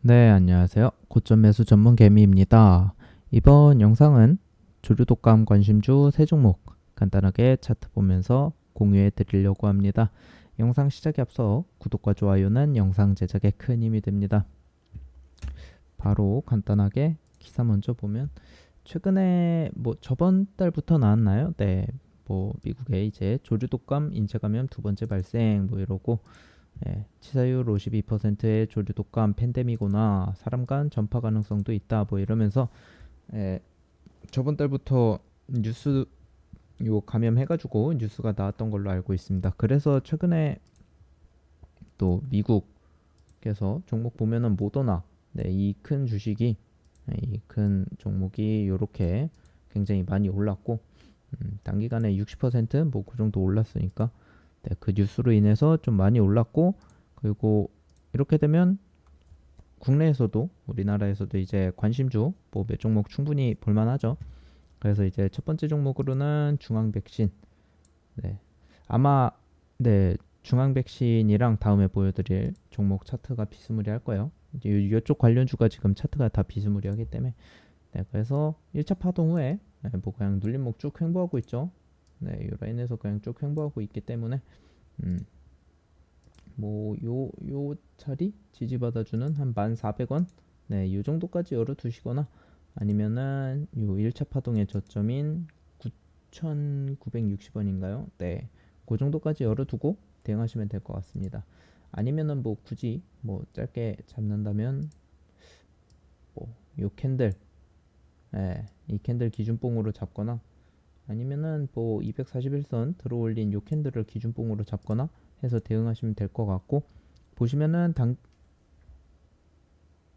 네, 안녕하세요. 고점 매수 전문 개미입니다. 이번 영상은 조류 독감 관심주 세 종목 간단하게 차트 보면서 공유해 드리려고 합니다. 영상 시작에 앞서 구독과 좋아요는 영상 제작에 큰 힘이 됩니다. 바로 간단하게 기사 먼저 보면 최근에 뭐 저번 달부터 나왔나요? 네. 뭐 미국에 이제 조류 독감 인체 감염 두 번째 발생 뭐 이러고 예, 치사율 52%의 조류 독 감 팬데믹이거나 사람 간 전파 가능성도 있다 뭐 이러면서 예, 저번 달부터 뉴스 요 감염해가지고 뉴스가 나왔던 걸로 알고 있습니다. 그래서 최근에 또 미국에서 종목 보면은 모더나 네, 이 큰 주식이 이 큰 종목이 요렇게 굉장히 많이 올랐고 음, 단기간에 60%뭐 그 정도 올랐으니까 네, 그 뉴스로 인해서 좀 많이 올랐고 그리고 이렇게 되면 국내에서도 우리나라에서도 이제 관심주 뭐 몇 종목 충분히 볼만하죠. 그래서 이제 첫 번째 종목으로는 중앙 백신. 네. 아마 네 중앙 백신이랑 다음에 보여드릴 종목 차트가 비스무리할 거예요. 이제 이쪽 관련주가 지금 차트가 다 비스무리하기 때문에 네 그래서 1차 파동 후에 네, 뭐 그냥 눌림목 쭉 횡보하고 있죠. 네, 이 라인에서 그냥 쭉 횡보하고 있기 때문에 음, 뭐요 요 자리 지지받아주는 한 1,400원 네, 요 정도까지 열어 두시거나 아니면은 요 1차 파동의 저점인 9,960원인가요? 네, 그 정도까지 열어 두고 대응하시면 될 것 같습니다. 아니면은 뭐 굳이 뭐 짧게 잡는다면 뭐 요 캔들 네, 이 캔들 기준봉으로 잡거나 아니면은 뭐 241선 들어올린 요 캔들을 기준봉으로 잡거나 해서 대응하시면 될 것 같고 보시면은 당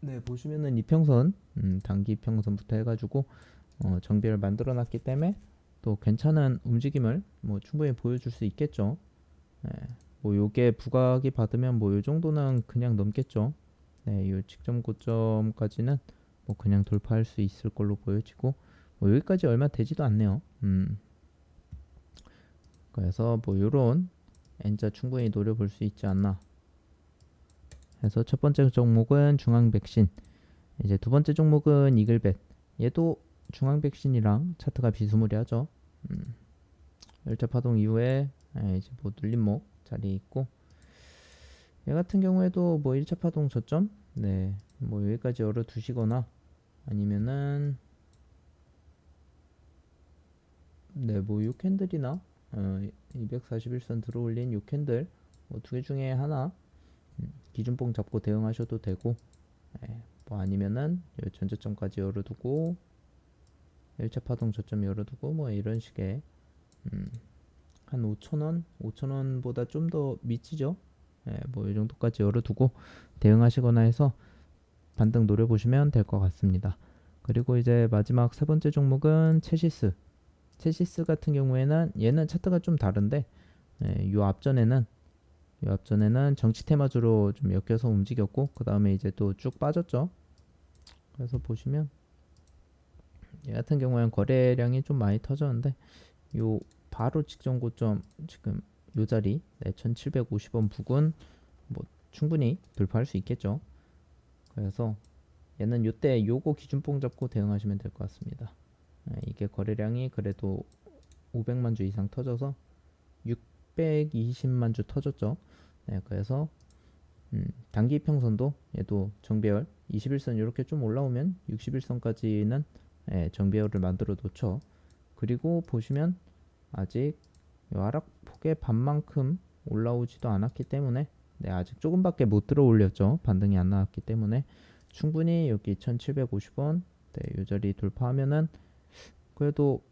네, 보시면은 이평선 음, 단기 평선부터 해가지고 어, 정비를 만들어 놨기 때문에 또 괜찮은 움직임을 뭐 충분히 보여줄 수 있겠죠. 네, 뭐 요게 부각이 받으면 뭐 요 정도는 그냥 넘겠죠. 네, 요 직전 고점까지는 뭐 그냥 돌파할 수 있을 걸로 보여지고 뭐 여기까지 얼마 되지도 않네요. 음. 그래서 뭐 요런 N자 충분히 노려볼 수 있지 않나. 해서 첫 번째 종목은 중앙 백신. 이제 두 번째 종목은 이글벳. 얘도 중앙 백신이랑 차트가 비스무리하죠. 음. 열차 파동 이후에 예, 이제 뭐 눌림목 자리에 있고 얘 같은 경우에도 뭐 1차 파동 저점 네, 뭐 여기까지 열어 두시거나 아니면은 네, 뭐 요 캔들이나 어, 241선 들어올린 요 캔들 뭐 두 개 중에 하나 음, 기준봉 잡고 대응하셔도 되고 네, 뭐 아니면은 요 전저점까지 열어두고 1차 파동 저점 열어두고 뭐 이런 식의 음, 한 5천원 5천원보다 좀 더 미치죠? 네, 뭐이 정도까지 열어두고 대응하시거나 해서 반등 노려보시면 될 것 같습니다. 그리고 이제 마지막 세 번째 종목은 체시스 체시스 같은 경우에는 얘는 차트가 좀 다른데 예, 요 앞전에는 요 앞전에는 정치 테마주로 좀 엮여서 움직였고 그 다음에 이제 또 쭉 빠졌죠. 그래서 보시면 얘 같은 경우에는 거래량이 좀 많이 터졌는데 요 바로 직전 고점 지금 요 자리 네, 1750원 부근 뭐 충분히 돌파할 수 있겠죠. 그래서 얘는 요때 요거 기준봉 잡고 대응하시면 될 것 같습니다. 네, 이게 거래량이 그래도 500만 주 이상 터져서 620만 주 터졌죠. 네, 그래서 음, 단기 평선도 얘도 정배열 21선 이렇게 좀 올라오면 61선까지는 예, 정배열을 만들어 놓죠. 그리고 보시면 아직 하락폭의 반만큼 올라오지도 않았기 때문에 네, 아직 조금밖에 못 들어 올렸죠. 반등이 안 나왔기 때문에 충분히 여기 1750원 네, 이 자리 돌파하면은 그래도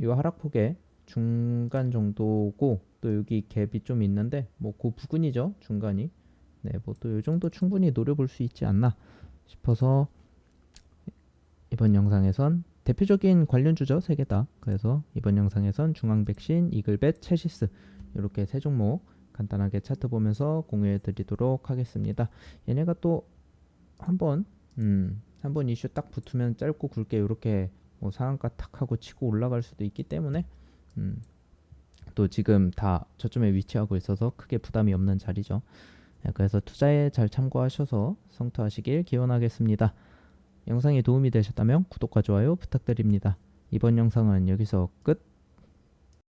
이 하락폭의 중간 정도고 또 여기 갭이 좀 있는데 뭐 그 부근이죠 중간이. 네 뭐 또 이 정도 충분히 노려볼 수 있지 않나 싶어서 이번 영상에선 대표적인 관련주죠 세 개 다. 그래서 이번 영상에선 중앙백신 이글벳 체시스 이렇게 세 종목 간단하게 차트 보면서 공유해 드리도록 하겠습니다. 얘네가 또 한번 음 한번 이슈 딱 붙으면 짧고 굵게 이렇게 뭐 상한가 탁 하고 치고 올라갈 수도 있기 때문에 음, 또 지금 다 저점에 위치하고 있어서 크게 부담이 없는 자리죠. 네, 그래서 투자에 잘 참고하셔서 성투하시길 기원하겠습니다. 영상이 도움이 되셨다면 구독과 좋아요 부탁드립니다. 이번 영상은 여기서 끝.